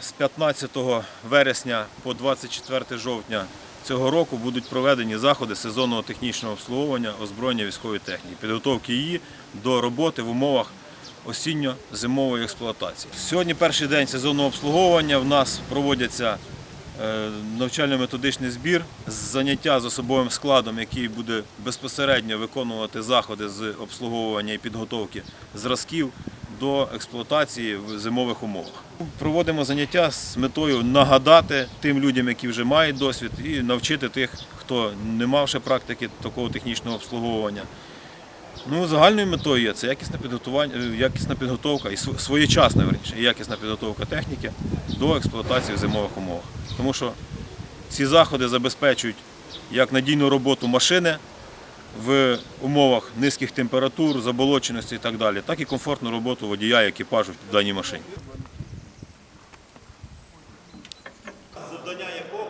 з 15 вересня по 24 жовтня цього року будуть проведені заходи сезонного технічного обслуговування озброєння військової техніки, підготовки її до роботи в умовах осінньо-зимової експлуатації. Сьогодні перший день сезонного обслуговування. В нас проводяться е, навчально-методичний збір, заняття з особовим складом, який буде безпосередньо виконувати заходи з обслуговування і підготовки зразків до експлуатації в зимових умовах. Проводимо заняття з метою нагадати тим людям, які вже мають досвід, і навчити тих, хто не мав ще практики такого технічного обслуговування. Ну, загальною метою є це якісне підготування, е, якісна підготовка і св- своєчасна верніше, якісна підготовка техніки до експлуатації в зимових умовах. Тому що ці заходи забезпечують як надійну роботу машини в умовах низьких температур, заболоченості і так далі, так і комфортну роботу водія і екіпажу в даній машині. Завдання якого